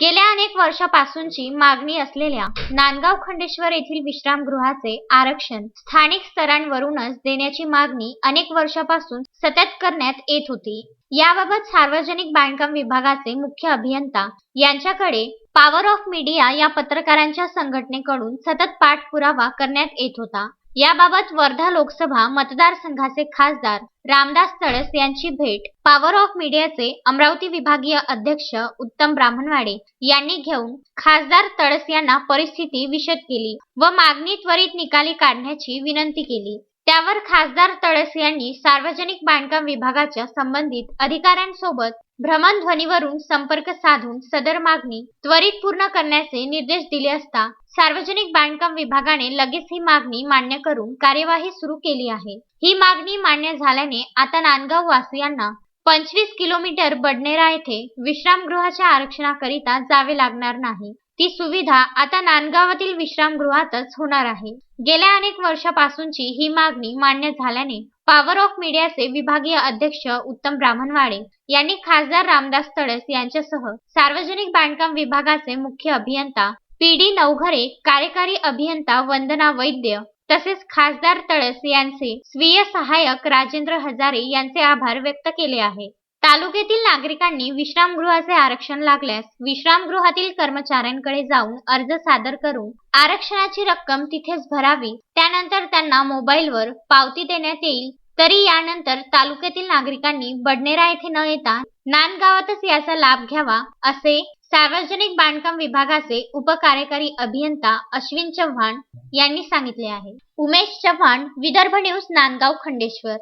गेल्या अनेक वर्षापासूनची मागणी असलेल्या नांदगाव खंडेश्वर येथील विश्रामगृहाचे आरक्षण स्थानिक स्तरांवरूनच देण्याची मागणी अनेक वर्षापासून सतत करण्यात येत होती. याबाबत सार्वजनिक बांधकाम विभागाचे मुख्य अभियंता यांच्याकडे पॉवर ऑफ मीडिया या पत्रकारांच्या संघटनेकडून सतत पाठपुरावा करण्यात येत होता. याबाबत वर्धा लोकसभा मतदारसंघाचे खासदार रामदास तळस यांची भेट. पॉवर ऑफ मीडियाचे अमरावती विभागीय अध्यक्ष उत्तम ब्राह्मणवाडे यांनी घेऊन खासदार तळस यांना परिस्थिती विशद केली व मागणी त्वरित निकाली काढण्याची विनंती केली. त्यावर खासदार तळस यांनी सार्वजनिक बांधकाम विभागाच्या संबंधित अधिकाऱ्यांसोबत भ्रमणध्वनीवरून संपर्क साधून सदर मागणी त्वरित पूर्ण करण्याचे निर्देश दिले असता सार्वजनिक बांधकाम विभागाने लगेच ही मागणी मान्य करून कार्यवाही सुरू केली आहे. ही मागणी मान्य झाल्याने आता नांदगाव वासियांना पंचवीस किलोमीटर बडनेरा येथे विश्रामगृहाच्या आरक्षणाकरिता जावे लागणार नाही. ती सुविधा आता नांदगावातील विश्रामगृहातच होणार आहे. गेल्या अनेक वर्षापासूनची ही मागणी मान्य झाल्याने पॉवर ऑफ मीडियाचे विभागीय अध्यक्ष उत्तम ब्राह्मणवाडे यांनी खासदार रामदास तळस यांच्यासह सार्वजनिक बांधकाम विभागाचे मुख्य अभियंता पी डी नवघरे कार्यकारी अभियंता वंदना वैद्य तसेच खासदार तळस यांचे स्वीय सहाय्यक राजेंद्र हजारे यांचे आभार व्यक्त केले आहे. तालुक्यातील नागरिकांनी विश्रामगृहाचे आरक्षण लागल्यास विश्रामगृहातील कर्मचाऱ्यांकडे जाऊन अर्ज सादर करून आरक्षणाची रक्कम तिथेच भरावी. त्यानंतर त्यांना मोबाईलवर पावती देण्यात येईल. तरी यानंतर तालुक्यातील नागरिकांनी बडनेरा येथे न येता नांदगावातच याचा लाभ घ्यावा असे सार्वजनिक बांधकाम विभागाचे उपकार्यकारी अभियंता अश्विन चव्हाण यांनी सांगितले आहे. उमेश चव्हाण विदर्भ न्यूज नांदगाव खंडेश्वर.